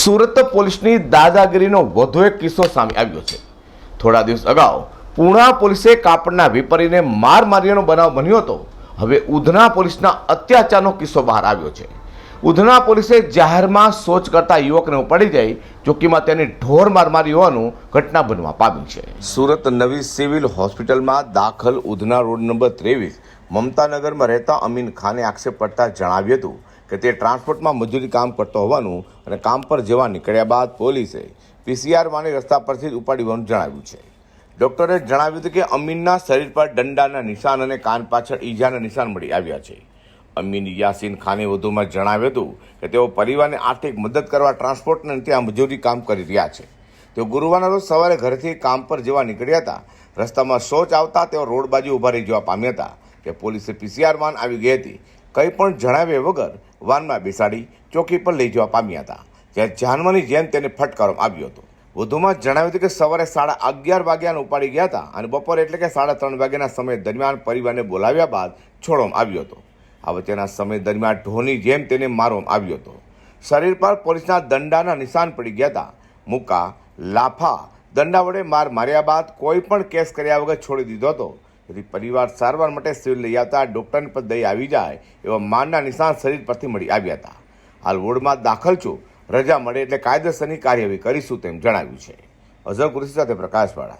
સુરત પોલીસની દાદાગીરીનો વધુ એક કિસ્સો સામે આવ્યો છે. થોડા દિવસ અગાઉ પૂણા પોલીસે કાપડના વેપારીને માર માર્યાનો બનાવ બન્યો હતો. હવે ઉધના પોલીસના અત્યાચારનો કિસ્સો બહાર આવ્યો છે. ઉધના પોલીસે જાહેરમાં શૌચ કરતા યુવકને ઉપાડી જઈ ચોકીમાં તેની ઢોર માર મારી હોવાનું ઘટના બનવા પામી છે. સુરત નવી સિવિલ હોસ્પિટલમાં દાખલ ઉધના રોડ નંબર ત્રેવીસ મમતાનગરમાં રહેતા અમીન ખાને આક્ષેપ પડતા જણાવ્યું હતું કે તે ટ્રાન્સપોર્ટમાં મજૂરી કામ કરતો હોવાનું અને કામ પર જવા નીકળ્યા બાદ પોલીસે પીસીઆર માની રસ્તા પરથી જ ઉપાડી હોવાનું જણાવ્યું છે. ડોક્ટરે જણાવ્યું હતું કે અમીનના શરીર પર દંડાના નિશાન અને કાન પાછળ ઈજાના નિશાન મળી આવ્યા છે. અમીન યાસીન ખાને વધુમાં જણાવ્યું હતું કે તેઓ પરિવારને આર્થિક મદદ કરવા ટ્રાન્સપોર્ટ અને ત્યાં મજૂરી કામ કરી રહ્યા છે. તેઓ ગુરુવારના રોજ સવારે ઘરેથી કામ પર જવા નીકળ્યા હતા. રસ્તામાં શૌચ આવતા તેઓ રોડ બાજુ ઊભા રહી જવા પામ્યા હતા કે પોલીસે પીસીઆર વાન આવી ગઈ હતી. કંઈ પણ જણાવ્યા વગર વાનમાં બેસાડી ચોકી પર લઈ જવા પામ્યા હતા. જ્યાં જાનવાની જેમ તેને ફટકારવામાં આવ્યો હતો. વધુમાં જણાવ્યું હતું કે સવારે સાડા અગિયાર વાગ્યાને ઉપાડી ગયા હતા અને બપોરે એટલે કે સાડા ત્રણ વાગ્યાના સમય દરમિયાન પરિવારને બોલાવ્યા બાદ છોડવામાં આવ્યો હતો. આ વચ્ચેના સમય દરમિયાન ઢોની જેમ તેને મારવામાં આવ્યો હતો. શરીર પર પોલીસના દંડાના નિશાન પડી ગયા હતા. મુકા, લાફા, દંડા વડે માર માર્યા બાદ કોઈ પણ કેસ કર્યા વગર છોડી દીધો હતો. તેથી પરિવાર સારવાર માટે સિવિલ લઈ આવતા ડૉક્ટરની પર દઈ આવી જાય એવા મારના નિશાન શરીર પરથી મળી આવ્યા હતા. હાલ વોર્ડમાં દાખલ છું. રજા મળે એટલે કાયદેસરની કાર્યવાહી કરીશું તેમ જણાવ્યું છે. અઝર કુરેશી સાથે પ્રકાશવાળા.